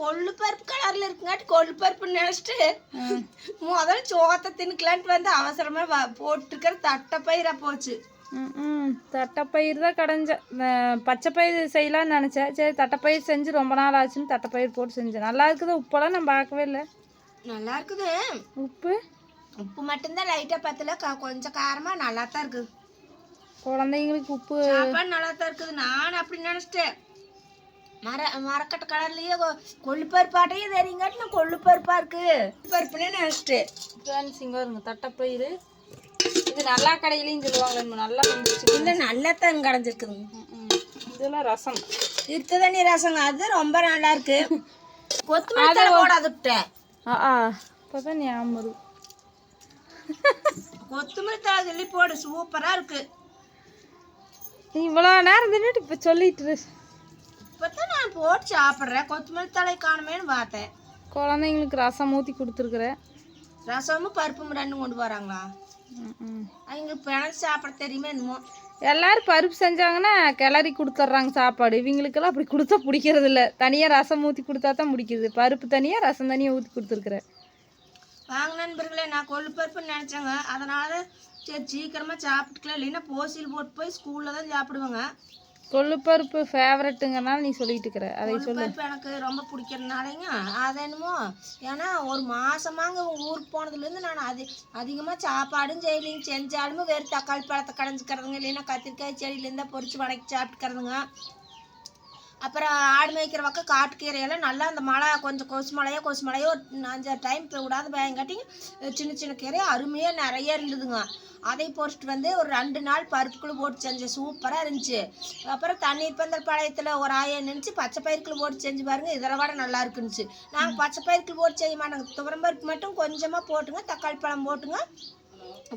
கொள்ளு பருப்பு கலர்ல இருக்குங்காட்டி கொள்ளு பருப்புன்னு நினைச்சிட்டு முதல்ல சோத்தை தின்னுக்கலான்ட்டு வந்து அவசரமா போட்டுக்கிற தட்டைப்பயிரா போச்சு. ம் தட்டைப்பயிர் தான் கடைஞ்சேன். அஹ் பச்சை பயிர் செய்யலாம்னு நினச்சேன். சரி தட்டைப்பயிர் செஞ்சு ரொம்ப நாள் ஆச்சுன்னு தட்டைப்பயிர் போட்டு செஞ்சேன். நல்லா இருக்குது. உப்பெல்லாம் நான் பார்க்கவே இல்லை. நல்லா இருக்குது. உப்பு? உப்பு மட்டும்தான் லைட்டா பத்தல. கொஞ்சம் காரமா நல்லா தான் இருக்குது. குழந்தைங்களுக்கு உப்பு நல்லா தான் இருக்குது. நான் அப்படி நினைச்சிட்டேன். மர மரக்கட்டை கலர்லயே கொ- கொள்ளு பருப்பாட்டையே தெரியுங்காட்டி நான் கொள்ளு பருப்பா இருக்கு. பருப்புனே நினைச்சிட்டேன் ஃப்ரெண்ட்ஸ் இங்கே வருங்க தட்டைப்பயிர் இது நல்லா கடையிலையும் சொல்லுவாங்க நல்லா வந்துச்சு இல்ல நல்லா தான் கடைஞ்சிருக்குதுங்க. இதெல்லாம் ரசம். இருத்த தண்ணி ரசங்க அது ரொம்ப நல்லா இருக்கு. கொத்தமல்லி போடாது இப்போ தான் ஞாபகம் கொத்தமல்லி தழை சொல்லி போடு சூப்பரா இருக்கு. நீ இவ்வளோ நேரம் தின்னுட்டு இப்போ சொல்லிட்டு இப்பதான் நான் போட்டு சாப்பிட்றேன். கொத்தமல்லி தழை காணுமேன்னு பார்த்தேன். குழந்தைங்களுக்கு ரசம் ஊற்றி கொடுத்துருக்குறேன் ரசமும் பருப்பும் ரெண்டும் கொண்டு வராங்களா? அவங்களுக்கு பிணைச்சு சாப்பிட தெரியுமே என்னமோ? எல்லாரும் பருப்பு செஞ்சாங்கன்னா கிளறி கொடுத்துட்றாங்க சாப்பாடு. இவங்களுக்கெல்லாம் அப்படி கொடுத்தா பிடிக்கிறது இல்லை. தனியாக ரசம் ஊற்றி கொடுத்தா தான் பிடிக்குது. பருப்பு தனியாக ரசம் தனியாக ஊற்றி கொடுத்துருக்குறேன் வாங்க நண்பர்களே நான் கொள்ளு பருப்புன்னு நினச்சேங்க. அதனால சரி சீக்கிரமாக சாப்பிட்டுக்கலாம். இல்லைன்னா போசியில் போட்டு போய் ஸ்கூலில் தான் சாப்பிடுவேங்க. கொள்ளுப்பருப்பு ஃபேவரட்டுங்கனால நீ சொல்லிட்டு இருக்கிற. அதை சொல்லு. எனக்கு ரொம்ப பிடிக்கிறதுனாலங்க அது என்னமோ ஏன்னா ஒரு மாசமாங்க உங்கள் ஊருக்கு போனதுலேருந்து நான் அது அதிகமாக சாப்பாடும் செய்யலைங்க. செஞ்சாலுமே வெறும் தக்காளி பழத்தை கடைஞ்சிக்கிறதுங்க இல்லைன்னா கத்திரிக்காய் செடியிலேருந்தா பொறிச்சு வதக்கி சாப்பிட்டுக்கிறதுங்க. அப்புறம் ஆடு மேய்க்கிற பக்கம் காட்டுக்கீரையெல்லாம் நல்லா அந்த மழை கொஞ்சம் கொசு மழையோ கொசு மழையோ அஞ்சு டைம் இப்போ விடாத பயங்காட்டி சின்ன சின்ன கீரை அருமையாக நிறைய இருந்ததுங்க. அதை பொறிச்சிட்டு வந்து ஒரு ரெண்டு நாள் பருப்புக்குள்ளே போட்டு செஞ்சேன். சூப்பராக இருந்துச்சு. அப்புறம் தண்ணீர் பந்தல் பாளையத்தில் ஒரு ஆயை நினச்சி பச்சை பயிருக்குள்ள போட்டு செஞ்சு பாருங்கள் இதில் விட நல்லா இருக்குன்னுச்சு. நாங்கள் பச்சை பயிருக்குள்ள போட்டு செய்ய மாட்டோங்க. துவரம்பருப்பு மட்டும் கொஞ்சமாக போட்டுங்க தக்காளி பழம் போட்டுங்க.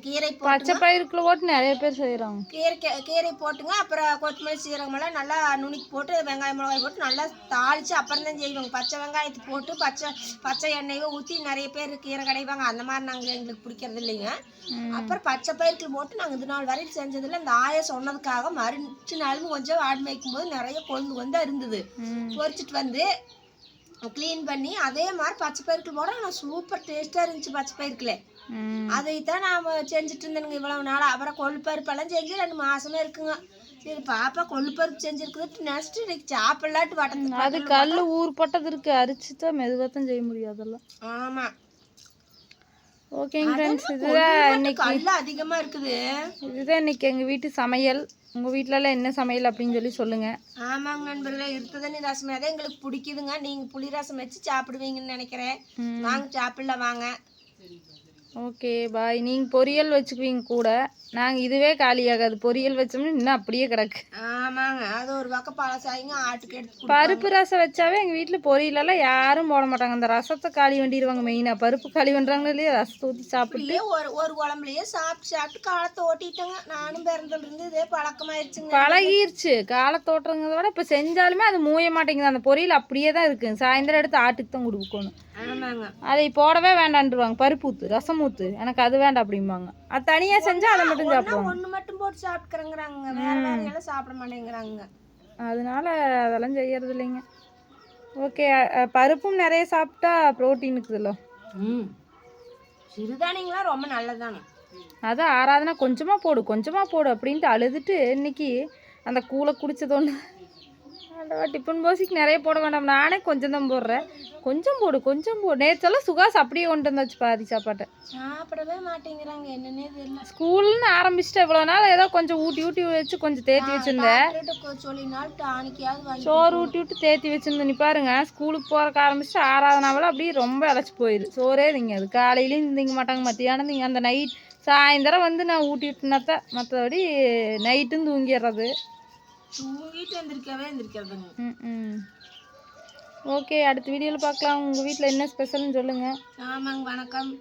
கீரை போட்டு பச்சை பயிருக்குள்ள போட்டு நிறைய பேர் செய்கிறாங்க கீரை கீரை போட்டுங்க. அப்புறம் கொத்தமல்லி சீரகமெல்லாம் நல்லா நுணுக்கி போட்டு வெங்காயம் மிளகாய் போட்டு நல்லா தாளித்து அப்புறம் தான் செய்வாங்க. பச்சை வெங்காயத்தை போட்டு பச்சை பச்சை எண்ணெயோ ஊற்றி நிறைய பேர் கீரை கடைவாங்க. அந்த மாதிரி நாங்கள் எங்களுக்கு பிடிக்கிறது இல்லைங்க. அப்புறம் பச்சை பயிர்கள் போட்டு நாங்கள் இது நாள் வரையில் செஞ்சதில்ல. இந்த ஆயா சொன்னதுக்காக மறுச்சு நாளும் கொஞ்சம் ஆடு மேய்க்கும் போது நிறைய கொழுந்து வந்து இருந்தது. ம். பொரிச்சிட்டு வந்து க்ளீன் பண்ணி அதே மாதிரி பச்சை பயிர்கள் போட ஆனால் சூப்பர் டேஸ்ட்டாக இருந்துச்சு பச்சை பயிருக்குலே. ம். அதை தான் நாம் செஞ்சுட்டு இருந்தேனுங்க இவ்வளவு நாள். அப்புறம் கொள்ளுப்பருப்பெல்லாம் செஞ்சு ரெண்டு மாசமே இருக்குங்க. சரி பாப்பா கொள்ளுப்பருப்பு செஞ்சுருக்குது நெக்ஸ்ட் இன்னைக்கு சாப்பிடலாட்டு வட்டத்து அது கல் ஊர்பட்டது இருக்கு. அரிச்சு தான் மெதுவாக தான் செய்ய முடியும் அதெல்லாம். ஆமா. ஓகேங்க ஃப்ரெண்ட்ஸ் இதுதான் இன்னைக்கு கல்லு அதிகமா இருக்குது? இதுதான் இன்னைக்கு எங்கள் வீட்டு சமையல். உங்கள் வீட்டிலலாம் என்ன சமையல் அப்படின்னு சொல்லி சொல்லுங்கள் ஆமாங்க நண்பர்களே இருத்த தண்ணி ரசமே. தான் எங்களுக்கு பிடிக்குதுங்க. நீங்க புளி ரசம் வச்சு சாப்பிடுவீங்கன்னு நினைக்கிறேன். வாங்க சாப்பிடலாம் வாங்க. Okay bye. நீங்கள் பொரியல் வச்சுக்குவீங்க கூட. நாங்கள் இதுவே காலியாகாது. பொரியல் வச்சோம்னா இன்னும் அப்படியே கிடக்கு. ஆமாங்க. அது ஒரு பக்கம் பழசாயிங்க ஆட்டுக்கு எடுத்து பருப்பு ரசம் வச்சாவே எங்கள் வீட்டில் பொரியலெல்லாம் யாரும் போட மாட்டாங்க. அந்த ரசத்தை காலி பண்ணிடுவாங்க மெயினாக பருப்பு காலி பண்ணுறாங்களோ இல்லையா? ரசத்தை ஊற்றி சாப்பிட்டு ஒரு ஒரு குழம்புலயே சாப்பிட்டு சாப்பிட்டு காலத்தை ஓட்டிட்டேங்க. நானும் பிறந்ததுல இருந்து இதே பழக்கமாயிருச்சுங்க. பழகிருச்சு. காலத்தோட்டங்கிறத விட இப்போ செஞ்சாலுமே அது மூய மாட்டேங்குது. அந்த பொரியல் அப்படியே தான் இருக்குது சாயந்தரம் எடுத்து ஆட்டுக்கு தான் கொடுக்கணும். அதை போடவே வேண்டான்ருவாங்க பருப்பு ஊற்று ரசம் ஊற்று எனக்கு அது வேண்டாம் அப்படிம்பாங்க. அது தனியாக செஞ்சால் அதை மட்டும் சாப்பிடுவாங்க. ஒண்ணு மட்டும் போட்டு சாப்பிட்டுக்கிறேங்கிறாங்க. வேற சாப்பிட மாட்டேங்கிறாங்க. அதனால அதெல்லாம் செய்யறது இல்லைங்க. ஓகே பருப்பும் நிறைய சாப்பிட்டா ப்ரோட்டீன் இருக்குதுல்ல ம். சிறுதானியங்களாம் ரொம்ப நல்லதானே அதான் ஆறாதுன்னா கொஞ்சமாக போடு கொஞ்சமாக போடு அப்படின்ட்டு அழுதுட்டு இன்னைக்கு அந்த கூலை குடிச்சது ஒன்று ஆண்டவா டிஃபன் பாக்ஸுக்கு நிறைய போட வேண்டாம். நானே கொஞ்சம் தான் போடுறேன். கொஞ்சம் போடு கொஞ்சம் போடு. நேற்றெல்லாம் சுகாஸ் அப்படியே கொண்டு வந்தாச்சு பாதி சாப்பாட்டை. சாப்பிடவே மாட்டேங்கிறாங்க என்னன்னே தெரியல. ஸ்கூல்னு ஆரம்பிச்சுட்டு இவ்வளோ நாள் ஏதோ கொஞ்சம் ஊட்டி ஊட்டி வச்சு கொஞ்சம் தேத்தி வச்சுருந்தேன். சோறு ஊட்டி விட்டு தேத்தி வச்சிருந்தேன். நீ பாருங்க ஸ்கூலுக்கு போறக்க ஆரம்பிச்சுட்டு ஆறாவது நாவல அப்படியே ரொம்ப இழைச்சி போயிரு. சோறே திங்க அது காலையிலையும் திங்க மாட்டாங்க மத்தியானம் திங்க அந்த நைட் சாயந்தரம் வந்து நான் ஊட்டி விட்டுனாத்தான் மற்றபடி நைட்டும் தூங்கிடுறது. தூங்கிட்டு எந்திரிக்கவே எந்திரிக்கிறதுங்க ம் ம். ஓகே அடுத்த வீடியோவில் பார்க்கலாம். உங்கள் வீட்டில் என்ன ஸ்பெஷல்னு சொல்லுங்கள் ஆமாங்க வணக்கம்.